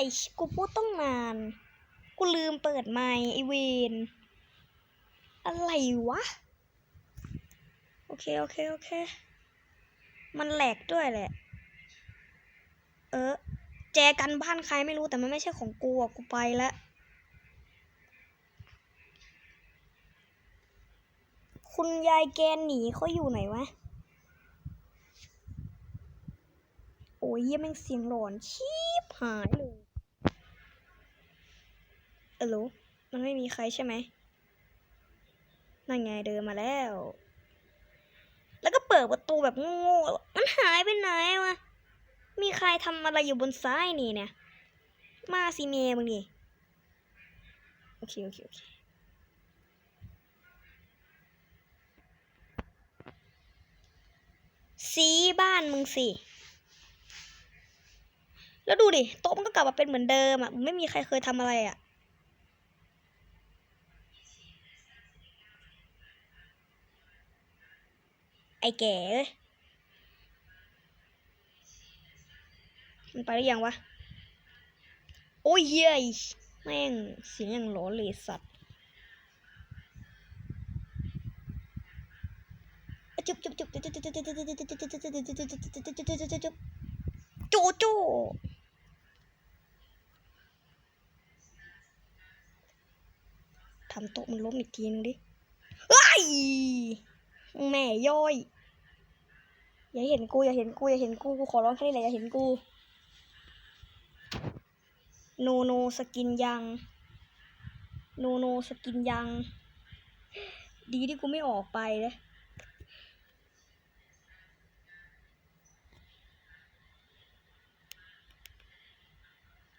อ้กูพูดต้องนาน กูลืมเปิดไมค์ไอเวนอะไรวะ โอเค โอเค โอเค มันแหลกด้วยแหละ เออ แจกันบ้านใครไม่รู้แต่มันไม่ใช่ของกูอะ กูไปแล้วคุณยายแกนหนีเขาอยู่ไหนวะ โอ้ยเยี่ยแม่งเสียงหลอนชีบหายเลย เออโหลมันไม่มีใครใช่ไหมนั่นไงเดินมาแล้ว แล้วก็เปิดประตูแบบโง่ๆมันหายไปไหนวะ มีใครทำอะไรอยู่บนซ้ายนี่เนี่ย มาสิเมย์มึงนี่โอเค โอเค โอเค สีบ้านมึงสิ แล้วดูดิ โต๊ะมันก็กลับมาเป็นเหมือนเดิมอะ ไม่มีใครเคยทำอะไรอะ แก่เอ้ยมันไปหรือยังวะ โอ้ยเย้ยแม่งเสียงอย่างหลอเลยสัตว์จุ๊บจุ๊บจุ๊บจุ๊บจุ๊บจุ๊บจุ๊บจุ๊บจุ๊บจุ๊บจุ๊บจุ๊บจุ๊บจุ๊บจุ๊บจุ๊บจุ๊บโจโจทำโต๊ะมันล้มอีกทีนึงดิเฮ้แม่ย่อย อย่าเห็นกูอย่าเห็นกูอย่าเห็นกูกูขอร้องแค่นี้แหละอย่าเห็นกูโนโนสกินยังโนโนสกินยัง ดีที่กูไม่ออกไปเลย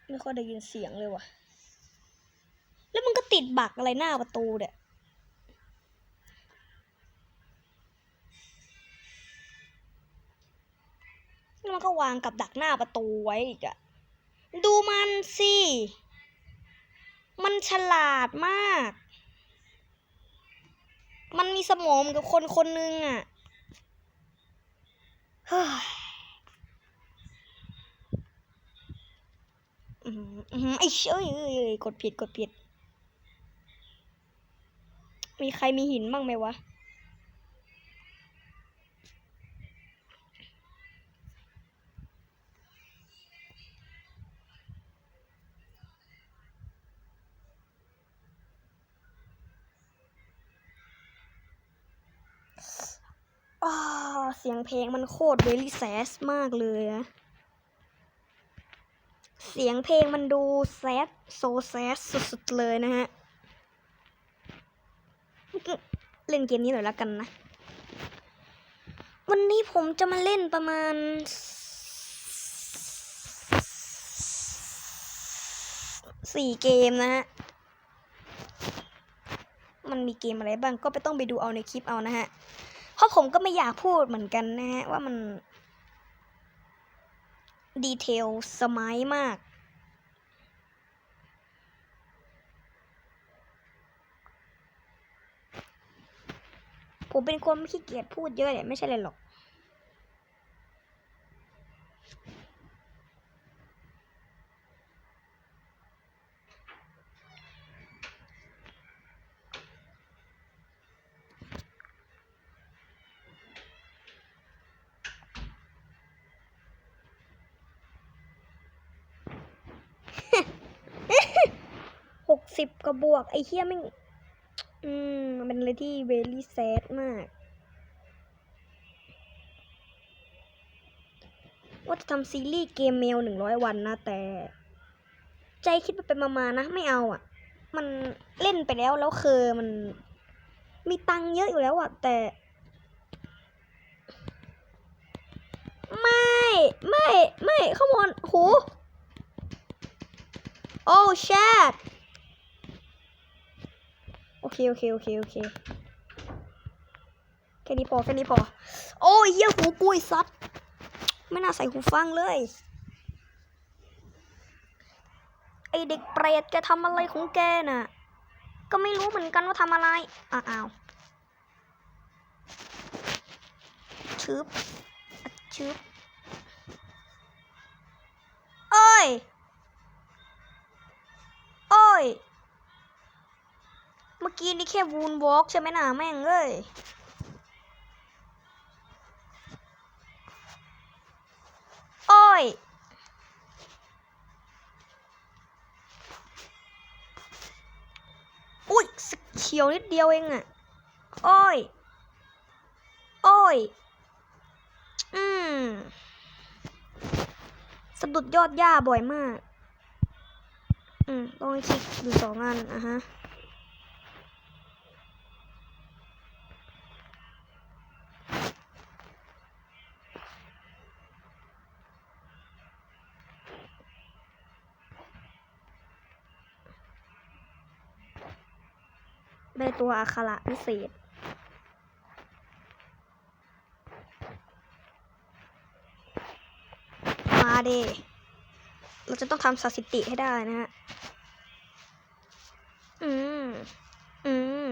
ไม่ค่อยได้ยินเสียงเลยว่ะ แล้วมันก็ติดบักอะไรหน้าประตูเนี่ย แล้วมันก็วางกับดักหน้าประตูไว้อีกอะดูมันสิ มันฉลาดมาก มันมีสมองกับคนคนหนึงอะเฮ้ยอื้อหืออื้อหือไอ้เชยเอ้ยเอ้ยกดผิดกดผิด มีใครมีหินบ้างไหมวะ อ้า เสียงเพลงมันโคตรเวลี่แซสมากเลยอะเสียงเพลงมันดูแซดโซแซสสุดๆเลยนะฮะ เล่นเกมนี้หน่อยละกันนะ วันนี้ผมจะมาเล่นประมาณสี่เกมนะฮะ มันมีเกมอะไรบ้างก็ไปต้องไปดูเอาในคลิปเอานะฮะ เพราะผมก็ไม่อยากพูดเหมือนกันนะฮะ ว่ามัน ดีเทลสมัยมาก ผมเป็นคนไม่ขี้เกียจพูดเยอะเลยไม่ใช่เลยหรอก สิบกระบวก ไอ้เฮียไม่อืมมันเป็นอะไรที่เวลี่แซดมาก ว่าจะทำซีรีส์เกมเมลหนึ่งร้อยวันนะ แต่ ใจคิดไปเป็นมานะ ไม่เอาอะ มันเล่นไปแล้วแล้วเคือมัน มีตังเยอะอยู่แล้วอะ แต่ ไม่ ไม่ ไม่ขมอนโหโอ้แชท เคโอเคโอเคโอเคแค่นี้พอแค่นี้พอ โอ้ยเหี้ยหูกุยซัดไม่น่าใส่หูฟังเลย ไอเด็กเปรตแกทำอะไรของแกน่ะ ก็ไม่รู้เหมือนกันว่าทำอะไร อ้าวชึบอะชึบเอ้ยย เมื่อกี้นี่แค่วูนวอล์กใช่ไหมนะแม่งเอ้ยโอ้ยอุ้ยสเฉียวนิดเดียวเองอะโอ้ย โอ้ย อืมสะดุดยอดหญ้าบ่อยมาก อืม ต้องคลิกอยู่สองอันอะฮะ ตัวอักขระพิเศษ มาเดเราจะต้องทำสถิติให้ได้นะฮะ อืม อืม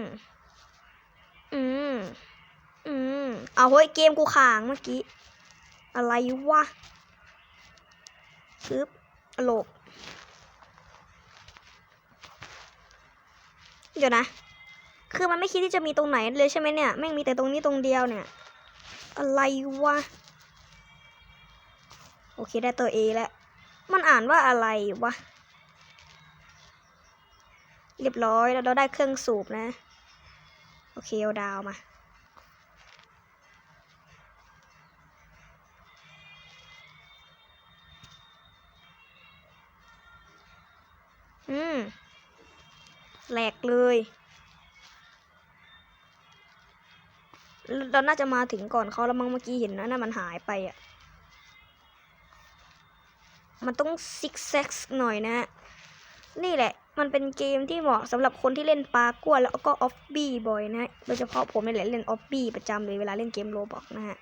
อืม อืม เอาเฮ้ยเกมกูค้างเมื่อกี้ อะไรวะปึ๊บโลบเดี๋ยวนะ คือมันไม่คิดที่จะมีตรงไหนเลยใช่ไหมเนี่ยแม่งมีแต่ตรงนี้ตรงเดียวเนี่ย อะไรวะ โอเคได้ตัวเอแล้ว มันอ่านว่าอะไรวะ เรียบร้อยแล้วเราได้เครื่องสูบนะ โอเคเอาดาวมาอืมแหลกเลย เราน่าจะมาถึงก่อนเขาแล้วมั้งเมื่อกี้เห็นนะนั่นมันหายไปอะ มันต้องซิกแซกหน่อยนะ นี่แหละ มันเป็นเกมที่เหมาะสำหรับคนที่เล่นปากัวแล้วก็ออฟบี้บ่อยนะโดยเฉพาะผมนี่แหละเล่นออฟบี้ประจำเลยเวลาเล่นเกมโรบอกนะฮะ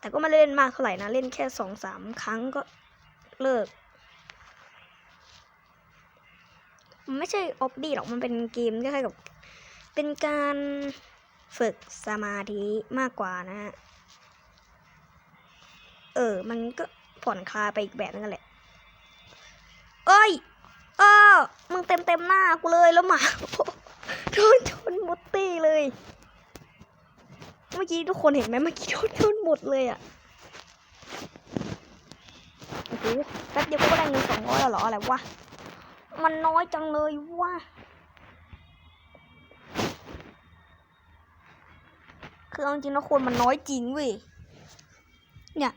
แต่ก็ไม่ได้เล่นมากเท่าไหร่นะ เล่นแค่สองสามครั้งก็เลิกมันไม่ใช่ออฟบี้หรอก มันเป็นเกมคล้ายๆกับ เป็นการ ฝึกสมาธิมากกว่านะฮะ เออ มันก็ผ่อนคลายไปอีกแบบนึงแหละ เอ้ย เออ มึงเต็มเต็มหน้ากูเลยแล้วหมาโดนชนมดตี้เลย เมื่อกี้ทุกคนเห็นไหมเมื่อกี้โดนชนหมดเลยอะ่ะโอ้โหแป๊บเดียวกูก็ได้เงินสองร้อยแล้วเหรออะไรวะ มันน้อยจังเลยวะ คือเอาจริงนะคนมันน้อยจริงเว้ย เนี่ย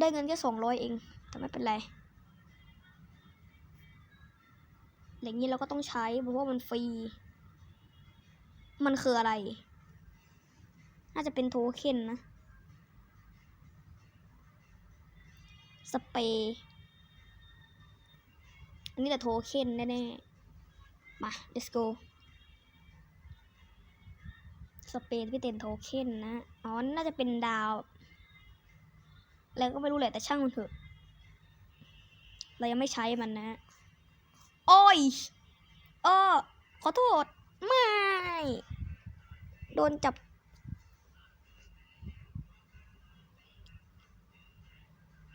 ได้เงินแค่สองร้อยเอง แต่ไม่เป็นไรอย่างนี้เราก็ต้องใช้เพราะว่ามันฟรี มันคืออะไร น่าจะเป็นโทเค็นนะ สเปรย์อันนี้แต่โทเค็นแน่ๆ มา let's go สเปรย์ที่เป็นโทเค็นนะ อ๋อ น่าจะเป็นดาว แล้วก็ไม่รู้แหละแต่ช่างมันเถอะ เรายังไม่ใช้มันนะ โอ้ยเออขอโทษ ไม่ โดนจับ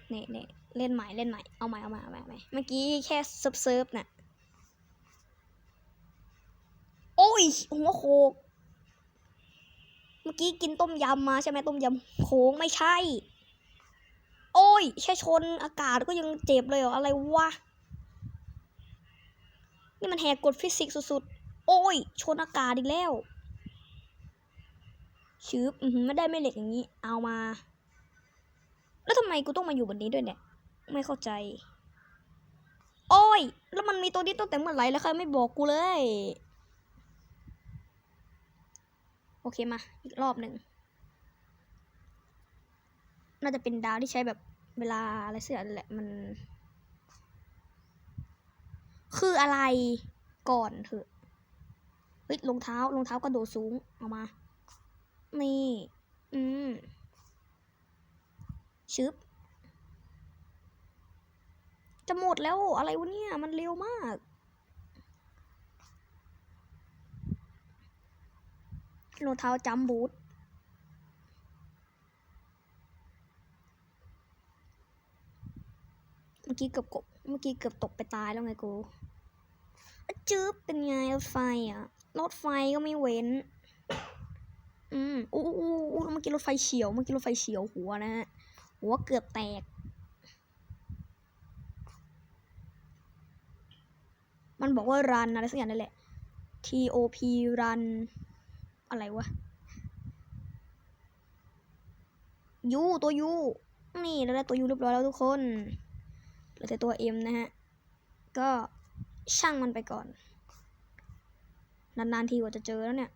เน่เน่เล่นใหม่เล่นใหม่ เอาใหม่เอาใหม่เอาใหม่เอาใหม่เมื่อกี้แค่เซิร์ฟเซิร์ฟน่ะ โอ้ยหัวโคก เมื่อกี้กินต้มยำมาใช่ไหมต้มยำโค้งไม่ใช่ โอ้ยแค่ชนอากาศก็ยังเจ็บเลยเหรออะไรวะ นี่มันแหกกฎฟิสิกส์สุดๆ โอ้ย ชนอากาศอีกแล้วชืบอือหือไม่ได้ไม่เหล็กอย่างนี้ เอามา แล้วทำไมกูต้องมาอยู่บนนี้ด้วยเนี่ย ไม่เข้าใจ โอ้ย แล้วมันมีตัวนี้ตั้งแต่เมื่อไหร่แล้วใครไม่บอกกูเลย โอเคมา อีกรอบหนึ่ง น่าจะเป็นดาวที่ใช้แบบเวลาอะไรเสียแหละมัน คืออะไรก่อนเถอะเฮ้ยรองเท้ารองเท้ากระโดดสูงเอามา นี่ อืมชึบจะหมดแล้วอะไรวะเนี่ย มันเร็วมาก รองเท้าจัมบูทเมื่อกี้เกือบกบเมื่อกี้เกือบตกไปตายแล้วไงกูจึ๊บเป็นไงรถไฟอะ รถไฟก็ไม่เว้น อืมอู้อู้อู้เมื่อกี้รถไฟเฉียว เมื่อกี้รถไฟเฉียวหัวนะฮะ หัวเกือบแตก มันบอกว่ารันอะไรสักอย่างนั่นแหละ T O P รัน อะไรวะยูตัวยูนี่เราได้ตัวยูเรียบร้อยแล้วทุกคนเหลือแต่ตัวเอ็มนะฮะ ก็ช่างมันไปก่อน นานๆทีกว่าจะเจอแล้วเนี่ย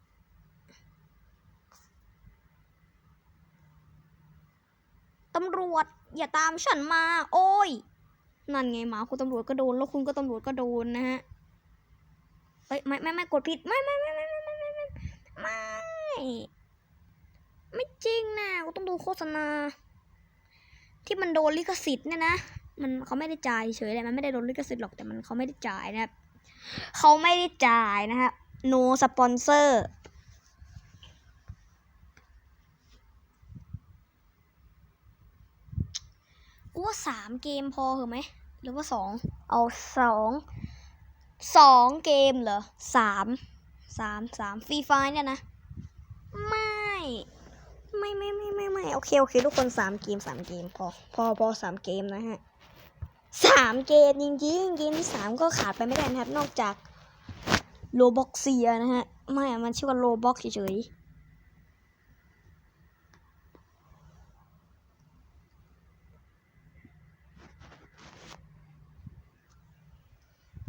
ตำรวจอย่าตามฉันมา โอ้ย นั่นไงหมาคุณตำรวจก็โดน แล้วคุณก็ตำรวจก็โดนนะฮะเฮ้ยไม่ไม่ไม่กดผิดไม่ไม่ไม่ ไม่จริงนะกูต้องดูโฆษณา ที่มันโดนลิขสิทธิ์เนี่ยนะมันเขาไม่ได้จ่ายเฉยเลยมันไม่ได้โดนลิขสิทธิ์หรอกแต่มันเขาไม่ได้จ่ายนะครับเขาไม่ได้จ่ายนะฮะ no sponsor กูว่าสามเกมพอเหรอไหมหรือว่าสองเอาสองสองเกมเหรอสามสามสามฟรีไฟเนี่ยนะ ไม่ ไม่ไม่ไม่ไม่ไม่โอเคโอเคทุกคนสามเกมสามเกมพอพอพอสามเกมนะฮะสามเกมจริงๆเกมที่สามก็ขาดไปไม่ได้นะครับ นอกจากโลบ็อกเซียนะฮะ ไม่อะมันชื่อว่าโลบ็อกเฉยๆ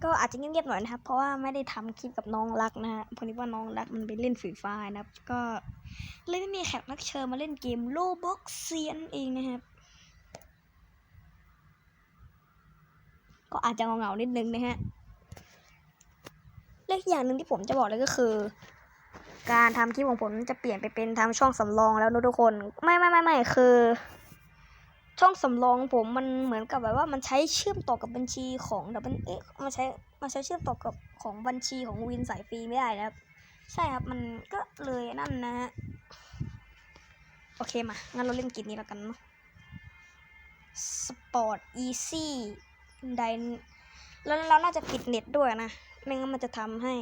ก็อาจจะเงียบๆหน่อยนะครับ เพราะว่าไม่ได้ทำคลิปกับน้องรักนะฮะพอดีว่าน้องรักมันไปเล่นฟรีไฟนะครับ ก็เลยไม่มีแขกรับเชิญมาเล่นเกมโลบ็อกเซียนเองนะครับ ก็อาจจะเงาๆนิดนึงนะฮะและอย่างหนึ่งที่ผมจะบอกเลยก็คือ การทำคลิปของผมจะเปลี่ยนไปเป็นทำช่องสำรองแล้วนะทุกคน ไม่ไม่ไม่ไม่คือ ช่องสำรองผมมันเหมือนกับแบบว่ามันใช้เชื่อมต่อกับบัญชีของแต่มันเอ๊ะมันใช้มันใช้เชื่อมต่อกับของบัญชีของวินสายฟรีไม่ได้นะครับ ใช่ครับมันก็เลยนั่นนะฮะโอเคมางั้นเราเล่นเกมนี้แล้วกันเนาะสปอร์ตอีซี่ไดแล้วเราน่าจะปิดเน็ตด้วยนะ ไม่งั้นมันจะทำให้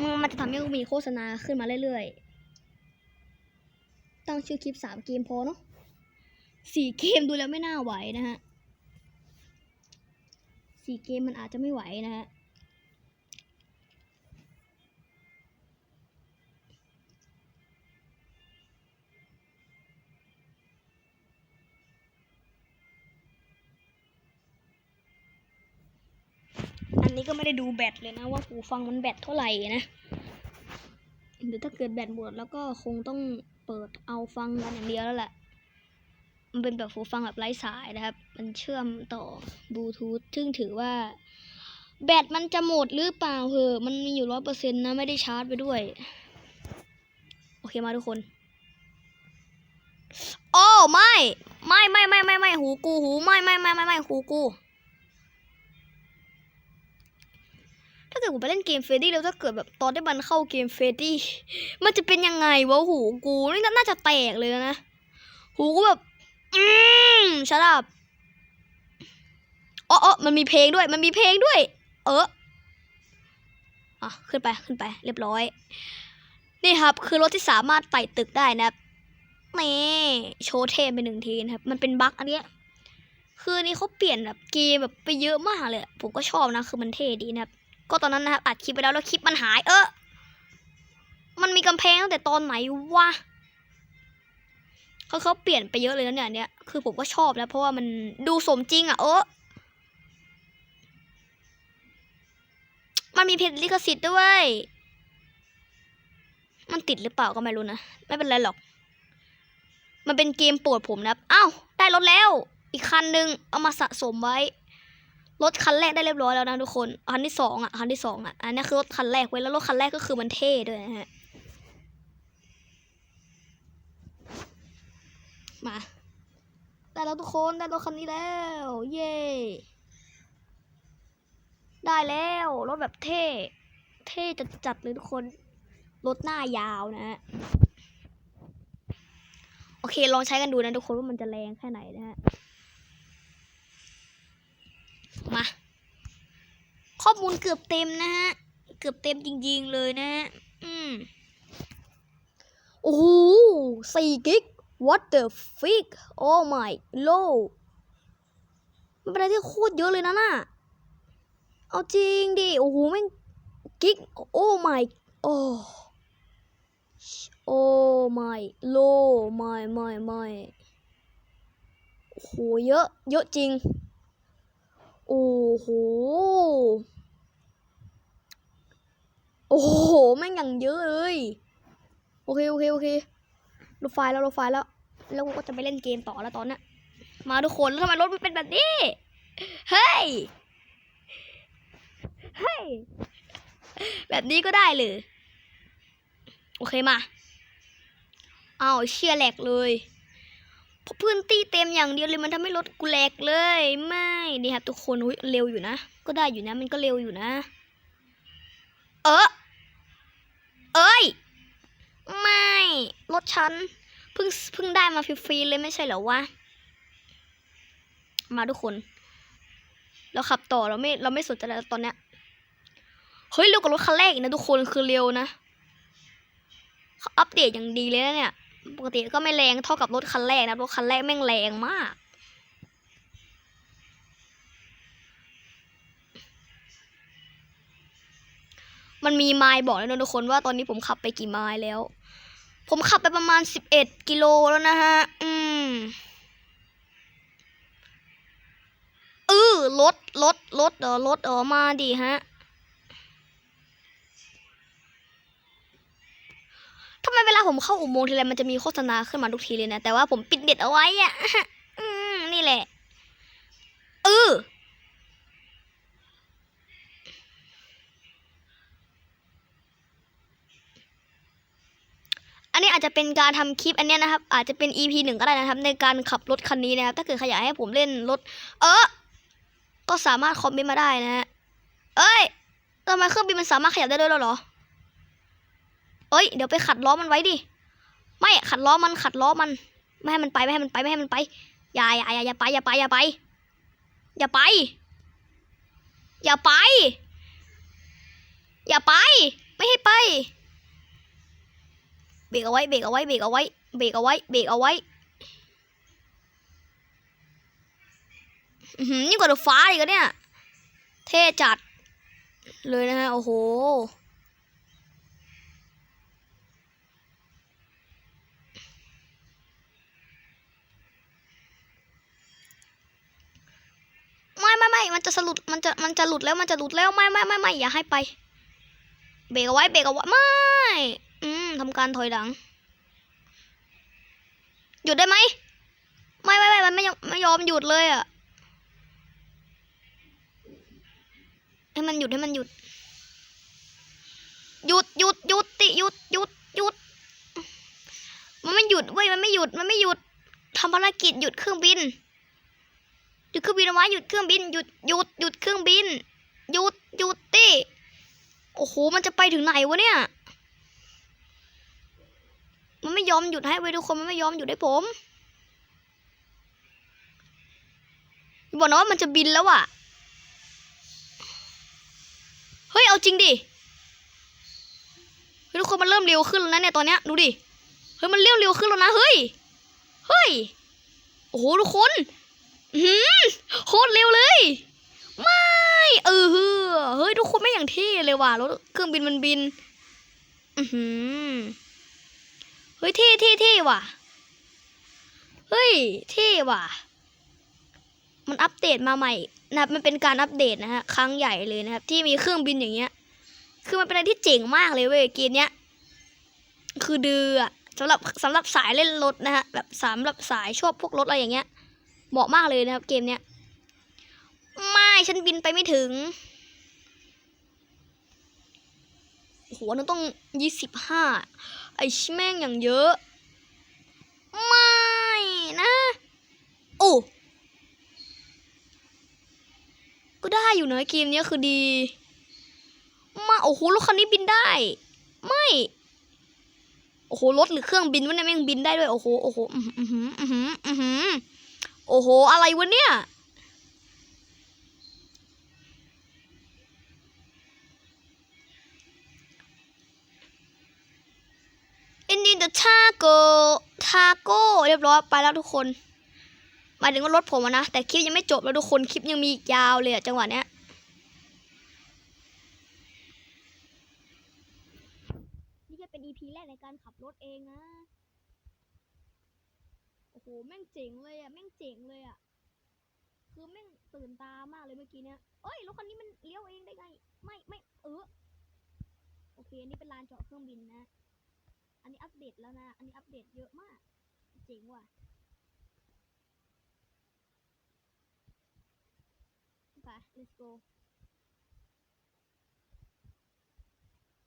มันมันจะทำให้มีโฆษณาขึ้นมาเรื่อยๆ ตั้งชื่อคลิปสามเกมพอเนาะสี่เกมดูแล้วไม่น่าไหวนะฮะสี่เกมมันอาจจะไม่ไหวนะฮะอันนี้ก็ไม่ได้ดูแบตเลยนะ ว่าหูฟังมันแบตเท่าไหร่นะเดี๋ยวถ้าเกิดแบตหมดแล้วก็คงต้อง เปิดเอาฟังกันอย่างเดียวแล้วแหละ มันเป็นแบบหูฟังแบบไร้สายนะครับ มันเชื่อมต่อบลูทูธ ซึ่งถือว่า แบตมันจะหมดหรือเปล่าเหอมันมีอยู่ร้อยเปอร์เซ็นต์นะ ไม่ได้ชาร์จไปด้วย โอเคมาทุกคน โอ้ไม่ ไม่ไม่ไม่ไม่ไม่หูกูหูไม่ไม่ไม่ไม่ไม่หูกู ถ้าเกิดผมไปเล่นเกมเฟรดดี้แล้วถ้าเกิดแบบตอนที่มันเข้าเกมเฟรดดี้มันจะเป็นยังไงวะหูกูนี่น่าจะแตกเลยนะ หูกูแบบ อืมชัดับอ๋ออมันมีเพลงด้วย มันมีเพลงด้วย เอออะขึ้นไปขึ้นไป เรียบร้อย นี่ครับ คือรถที่สามารถไต่ตึกได้นะครับนี่โชว์เทมไปหนึ่งทีนะครับ มันเป็นบั๊กอันเนี้ยคือนี้เขาเปลี่ยนแบบเกมแบบไปเยอะมากเลย ผมก็ชอบนะ คือมันเท่ดีนะครับ ก็ตอนนั้นนะครับอัดคลิปไปแล้วแล้วคลิปมันหาย เออมันมีกำแพงตั้งแต่ตอนไหนวะเขาเขาเปลี่ยนไปเยอะเลยนะเนี่ยเนี้ยคือผมก็ชอบแล้วเพราะว่ามันดูสมจริงอะเออมันมีเพลงลิขสิทธิ์ด้วย มันติดหรือเปล่าก็ไม่รู้นะ ไม่เป็นไรหรอก มันเป็นเกมโปรดผมนะครับอ้าว ได้รถแล้ว อีกคันหนึ่งเอามาสะสมไว้ รถคันแรกได้เรียบร้อยแล้วนะทุกคน คันที่สองอะ คันที่สองอะ อันนี้คือรถคันแรกเว้ย แล้วรถคันแรกก็คือมันเท่ด้วยนะฮะ มา ได้แล้วทุกคน ได้รถคันนี้แล้ว เย้ได้แล้วรถแบบเท่ เท่จัดจัดๆเลยทุกคน รถหน้ายาวนะฮะ โอเค ลองใช้กันดูนะทุกคนว่ามันจะแรงแค่ไหนนะฮะ มา ข้อมูลเกือบเต็มนะฮะ เกือบเต็มจริงๆเลยนะฮะ อืม โอ้โหสี่กิก what the freak oh my lord มันเป็นอะไรที่โคตรเยอะเลยนะน่ะ เอาจริงดิ โอ้โหแม่งกิกโอ้ my โอ้โอ้ my low my my my โอ้โหเยอะ เยอะจริง โอ้โห โอ้โห แม่งอย่างเยอะเลย โอเค โอเค โอเคลบไฟล์แล้วลบไฟล์แล้ว แล้วกูก็จะไปเล่นเกมต่อแล้วตอนนี้มาทุกคนแล้วทำไมรถมันเป็นแบบนี้ เฮ้ย เฮ้ย แบบนี้ก็ได้เลย โอเคมา เอาเชียร์แหลกเลย พื้นที่เต็มอย่างเดียวเลยมันทำให้รถกูแหลกเลย ไม่นี่ครับทุกคนอุ๊ยเร็วอยู่นะ ก็ได้อยู่นะ มันก็เร็วอยู่นะ เออเอ้ย ไม่รถฉันเพิ่งเพิ่งได้มาฟรีๆเลยไม่ใช่เหรอวะมาทุกคน เราขับต่อเราไม่เราไม่สนใจแล้วตอนเนี้ยเฮ้ยเร็วกว่ารถคันแรกอีกนะทุกคนคือเร็วนะเขาอัปเดตอย่างดีเลยนะเนี่ย ปกติก็ไม่แรงเท่ากับรถคันแรกนะรถคันแรกแม่งแรงมากมันมีไมล์บอกแล้วนะทุกคนว่าตอนนี้ผมขับไปกี่ไมล์แล้ว ผมขับไปประมาณสิบเอ็ดกิโลแล้วนะฮะ อืมเออรถรถรถเออรถเออมาดิฮะ ผมเข้าอุโมงค์ทีไรมันจะมีโฆษณาขึ้นมาทุกทีเลยนะ แต่ว่าผมปิดเน็ตเอาไว้อะนี่แหละเอออันนี้อาจจะเป็นการทำคลิปอันเนี้ยนะครับ อาจจะเป็น EP หนึ่งก็ได้นะครับ ในการขับรถคันนี้นะครับ ถ้าเกิดใครอยากให้ผมเล่นรถ เออ ก็สามารถคอมเมนต์มาได้นะฮะ เอ้ยทำไมเครื่องบินมันสามารถขยับได้ด้วยหรอ เอ้ย เดี๋ยวไปขัดล้อมันไว้ดิ ไม่ขัดล้อมันขัดล้อมัน ไม่ให้มันไปไม่ให้มันไปไม่ให้มันไป อย่าอย่าอย่าอย่าไปอย่าไปอย่าไป อย่าไป อย่าไป อย่าไป ไม่ให้ไป เบรกเอาไว้เบรกเอาไว้เบรกเอาไว้เบรกเอาไว้เบรกเอาไว้อื้มนี่กว่าเดอะฟ้าอีกเนี่ย เท่จัด เลยนะฮะ โอ้โห ไม่ไม่ไม่มันจะสลุดมันจะมันจะหลุดแล้วมันจะหลุดแล้วไม่ไม่ไม่ไม่อย่าให้ไป เบรกเอาไว้เบรกเอาไว้ไม่อืมทำการถอยหลังหยุดได้ไหมไม่ไม่ไม่มันไม่ยอมไม่ยอมหยุดเลยอะให้มันหยุดให้มันหยุดหยุดหยุดหยุดติหยุดหยุดหยุด มันไม่หยุดเว้ยมันไม่หยุดมันไม่หยุดทำภารกิจหยุดเครื่องบิน ยุดเครื่องบินเอาไว้หยุดเครื่องบินหยุดหยุดหยุดเครื่องบินหยุดหยุดติโอ้โหมันจะไปถึงไหนวะเนี่ย มันไม่ยอมหยุดให้เว้ยทุกคนมันไม่ยอมหยุดให้ผมบอกนะว่ามันจะบินแล้วอะเฮ้ยเอาจริงดิทุกคนมันเริ่มเร็วขึ้นแล้วนะเนี่ยตอนเนี้ยดูดิเฮ้ยมันเร็วเร็วขึ้นแล้วนะเฮ้ยเฮ้ยโอ้โหทุกคน หือโคตรเร็วเลย ไม่เออเฮ้ยทุกคนไม่อย่างเท่เลยว่ะรถเครื่องบินมันบินอือหือเฮ้ยเท่เท่เท่ว่ะเฮ้ยเท่ว่ะ มันอัปเดตมาใหม่นะครับมันเป็นการอัปเดตนะฮะครั้งใหญ่เลยนะครับ ที่มีเครื่องบินอย่างเงี้ย คือมันเป็นอะไรที่เจ๋งมากเลยเว้ยเกมเนี้ย คือเดือสำหรับสำหรับสายเล่นรถนะฮะแบบสำหรับสายชอบพวกรถอะไรอย่างเงี้ย เหมาะมากเลยนะครับ เกมเนี้ย ไม่ฉันบินไปไม่ถึงโอ้โหนั่นต้องยี่สิบห้าไอ้ชิแม่งอย่างเยอะ ไม่นะโอ้ก็ได้อยู่เนะเกมเนี้ยคือดี มาโอ้โหรถคันนี้บินได้ ไม่ โอ้โหรถหรือเครื่องบินวะเนี่ยแม่งบินได้ด้วยโอ้โหโอ้โหอือหืออือหืออือหือ โอ้โห อะไรวะเนี่ย อินดีเดอะทาโกทาโก้เรียบร้อยไปแล้วทุกคนหมายถึงว่ารถผมนะ แต่คลิปยังไม่จบแล้วทุกคน คลิปยังมีอีกยาวเลยอะจังหวะเนี้ยนี่ก็เป็น EP แรกในการขับรถเองนะ โอ้โหแม่งเจ๋งเลยอะแม่งเจ๋งเลยอะคือแม่งตื่นตามากเลยเมื่อกี้เนี้ยเอ้ยรถคันนี้มันเลี้ยวเองได้ไง ไม่ไม่เออโอเค อันนี้เป็นลานจอดเครื่องบินนะ อันนี้อัปเดตแล้วนะ อันนี้อัปเดตเยอะมาก เจ๋งว่ะไป let's go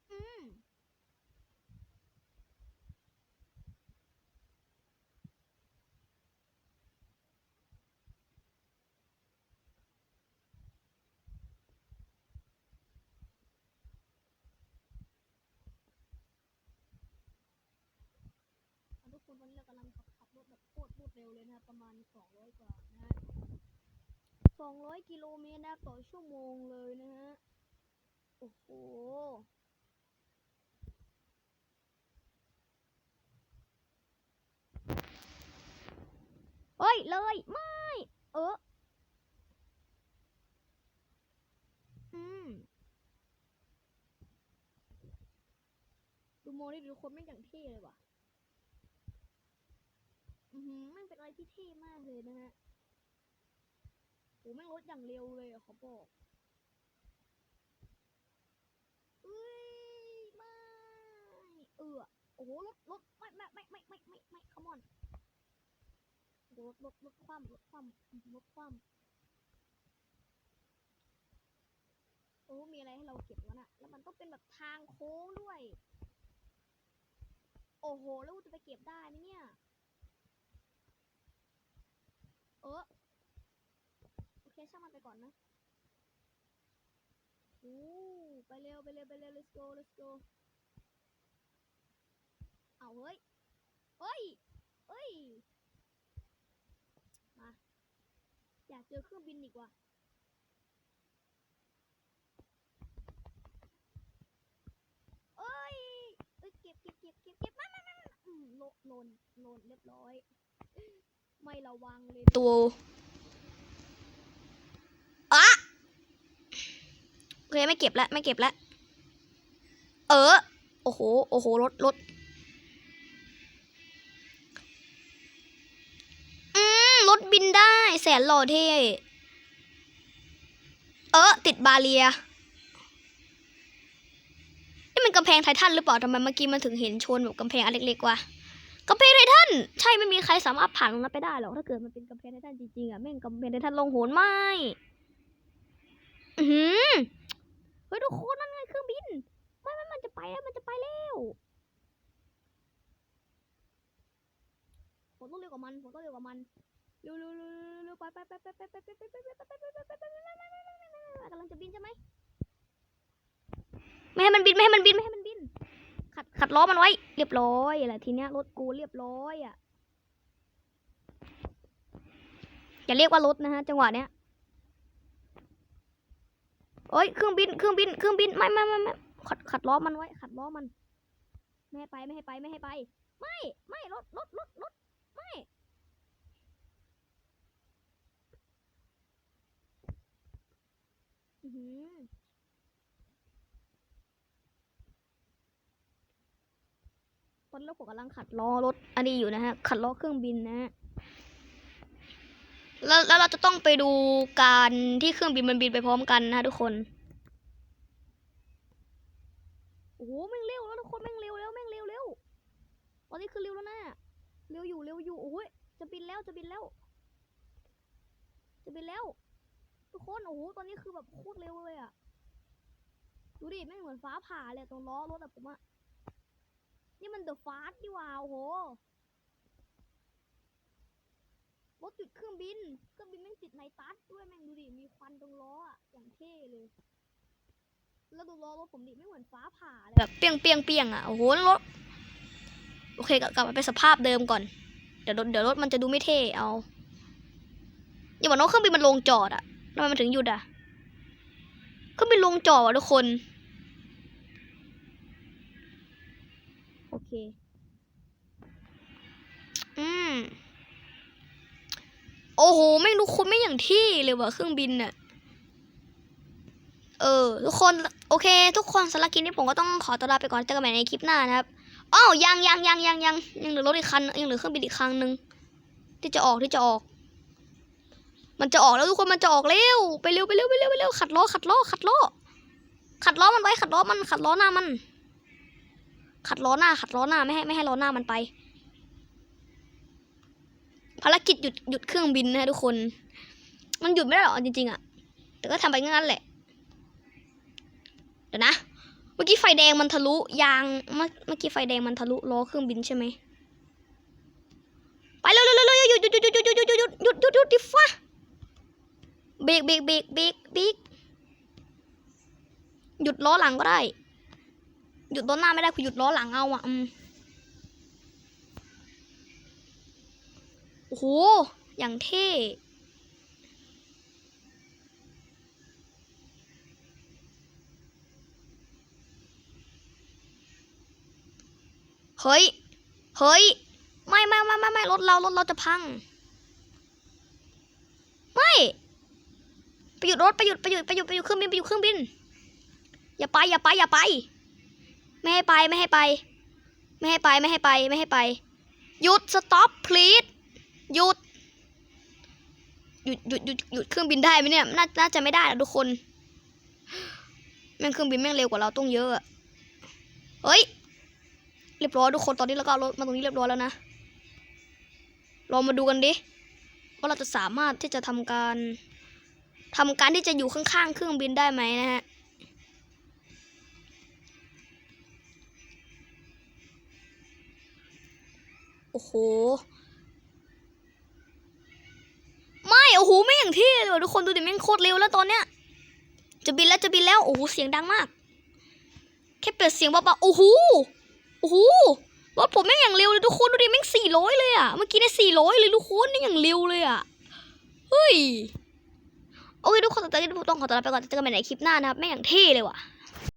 อืม อะทุกคน วันนี้เรากำลังขับขับรถแบบโคตรรวดเร็วเลยนะครับประมาณ 200 กว่านะฮะ200 กิโลเมตรนะต่อชั่วโมงเลยนะฮะ โอ้โหเฮ้ย เลย ไม่ เอออืมดูโมนี่ดูคนไม่อย่างเท่เลยว่ะ มันเป็นอะไรที่เท่มากเลยนะฮะโหแม่งรถอย่างเร็วเลยเขาบอกเอ้ยไม่เออโอ้โหรถรถไม่ไม่ไม่ไม่ไม่ไม่ไม่ขมอนรถรถรถคว่ำรถคว่ำรถคว่ำโอ้มีอะไรให้เราเก็บวะน่ะ แล้วมันต้องเป็นแบบทางโค้งด้วย โอ้โห แล้วจะไปเก็บได้ไหมเนี่ย เออโอเคช่างมันไป ก่อนนะโอ้ไปเร็วไปเร็วไปเร็ว let's go let's go เอาเฮ้ย เฮ้ย เฮ้ย มา อยากเจอเครื่องบินอีกว่ะเอ้ยเอ้ย เก็บเก็บเก็บเก็บเก็บมามามามาอืมโลนโลนโลนเรียบร้อย ไม่ระวังเลยตัวอะ โอเคไม่เก็บแล้วไม่เก็บแล้วเออ โอ้โห โอ้โห รถรถอืมรถบินได้ แสนหล่อเท่ เออ ติดบาเรีย นี่มันกำแพงไททันหรือเปล่าทำไมเมื่อกี้มันถึงเห็นชนแบบกำแพงอันเล็กๆวะกำแพงไททัน ใช่ไม่มีใครสามารถผ่านตรงนั้นไปได้หรอก ถ้าเกิดมันเป็นกำแพงไททันจริงๆอะแม่งกำแพงไททันลงโหนไม่ อือหือ เฮ้ยทุกคนนั่นไงเครื่องบินไม่ไม่มันจะไปแล้วมันจะไปแล้วผมต้องเร็วกว่ามันผมต้องเร็วกว่ามันเร็วเร็วเร็วเร็วไปไปไปไปไปไปไปไปไปไปไปไปไปไปกำลังจะบินใช่ไหมไม่ให้มันบินไม่ให้มันบินไม่ให้มันบิน ขัดขัดล้อมันไว้เรียบร้อยแหละทีเนี้ยรถกูเรียบร้อยอะอย่าเรียกว่ารถนะฮะจังหวะเนี้ย โอ้ยเครื่องบินเครื่องบินเครื่องบินไม่ไม่ไม่ไม่ขัดขัดล้อมันไว้ ขัดล้อมัน ไม่ให้ไปไม่ให้ไปไม่ให้ไป ไม่ ไม่รถรถรถรถไม่ตอนนี้ผมกำลังขัดล้อรถอันนี้อยู่นะฮะ ขัดล้อเครื่องบินนะฮะ แล้วแล้วเราจะต้องไปดูการที่เครื่องบินมันบินไปพร้อมกันนะทุกคน โอ้โหแม่งเร็วแล้วทุกคนแม่งเร็วแล้วแม่งเร็วเร็วตอนนี้คือเร็วแล้วนะเร็วอยู่เร็วอยู่โอ้ยจะบินแล้วจะบินแล้ว จะบินแล้ว ทุกคนโอ้โหตอนนี้คือแบบโคตรเร็วเลยอะดูดิแม่งเหมือนฟ้าผ่าเลยตรงล้อรถอะผมอะนี่มันเดอะฟาสนี่ว่าโอ้โห รถติดเครื่องบิน เครื่องบินแม่งติดไนตัสด้วยแม่งดูดิ มีควันตรงล้ออะอย่างเท่เลย แล้วดูล้อรถผมดิ ไม่เหมือนฟ้าผ่าเลยแบบเปียงเปียงเปียงอะ โอ้โหรถ โอเคกลับกลับมาเป็นสภาพเดิมก่อน เดี๋ยวรถเดี๋ยวรถมันจะดูไม่เท่ เอาอย่าบอกนะว่าเครื่องบินมันลงจอดอะทำไมมันถึงหยุดอะ เครื่องบินลงจอดอะทุกคน โอเค อืม โอ้โหไม่รู้คุณไม่อย่างที่เลยว่ะเครื่องบินน่ะเออ ทุกคนโอเค ทุกคนสำหรับคลิปนี้ผมก็ต้องขอตัวลาไปก่อนเจอกันใหม่ในคลิปหน้านะครับอ้าวยังยังยังยังยังยังเหลือรถอีกคันยังเหลือเครื่องบินอีกคันหนึ่งที่จะออกที่จะออก มันจะออกแล้วทุกคนมันจะออกเร็วไปเร็วไปเร็วไปเร็วไปเร็วขัดล้อขัดล้อขัดล้อขัดล้อมันไว้ขัดล้อมันขัดล้อหน้ามัน ขัดล้อหน้าขัดล้อหน้าไม่ให้ไม่ให้ล้อหน้ามันไป ภารกิจหยุดหยุดเครื่องบินนะทุกคน มันหยุดไม่ได้หรอกจริงๆอะแต่ก็ทำไปงั้นแหละ เดี๋ยวนะ เมื่อกี้ไฟแดงมันทะลุยาง เมื่อเมื่อกี้ไฟแดงมันทะลุล้อเครื่องบินใช่ไหมไปเร็วเร็วเร็วเร็วหยุดหยุดหยุดหยุดหยุดหยุดหยุดหยุดหยุดหยุดหยุดดิฟ้าเบรกเบรกเบรกเบรกเบรกหยุดล้อหลังก็ได้ หยุดล้อหน้าไม่ได้คุณหยุดล้อหลังเอาอะอืม โอ้โห อย่างเท่เฮ้ย เฮ้ย ไม่ไม่ไม่ไม่ไม่รถเรารถเราจะพัง ไม่ไปหยุดรถไปหยุดไปหยุดไปหยุดไปหยุดเครื่องบินไปหยุดเครื่องบิน อย่าไปอย่าไปอย่าไป ไม่ให้ไปไม่ให้ไป ไม่ให้ไปไม่ให้ไปไม่ให้ไป หยุด stop please หยุดหยุดหยุดหยุดหยุดเครื่องบินได้ไหมเนี่ยน่าน่าจะไม่ได้นะทุกคน แม่งเครื่องบินแม่งเร็วกว่าเราต้องเยอะเฮ้ยเรียบร้อยทุกคนตอนนี้เราก็เอารถมาตรงนี้เรียบร้อยแล้วนะลองมาดูกันดิว่าเราจะสามารถที่จะทำการทำการที่จะอยู่ข้างๆเครื่องบินได้ไหมนะฮะโอ้โห ไม่โอ้โหไม่อย่างที่เลยทุกคนดูดิแม่งโคตรเร็วแล้วตอนเนี้ย จะบินแล้วจะบินแล้วโอ้โหเสียงดังมาก แค่เปิดเสียงเบาๆโอ้โหโอ้โหรถผมแม่งอย่างเร็วเลยทุกคนดูดิแม่งสี่ร้อยเลยอะเมื่อกี้ได้สี่ร้อยเลยทุกคนนี่อย่างเร็วเลยอะเฮ้ยโอเคทุกคนตอนนี้ผมต้องขอตัวลาไปก่อนเจอกันใหม่ในคลิปหน้านะครับแม่งอย่างเท่เลยว่ะ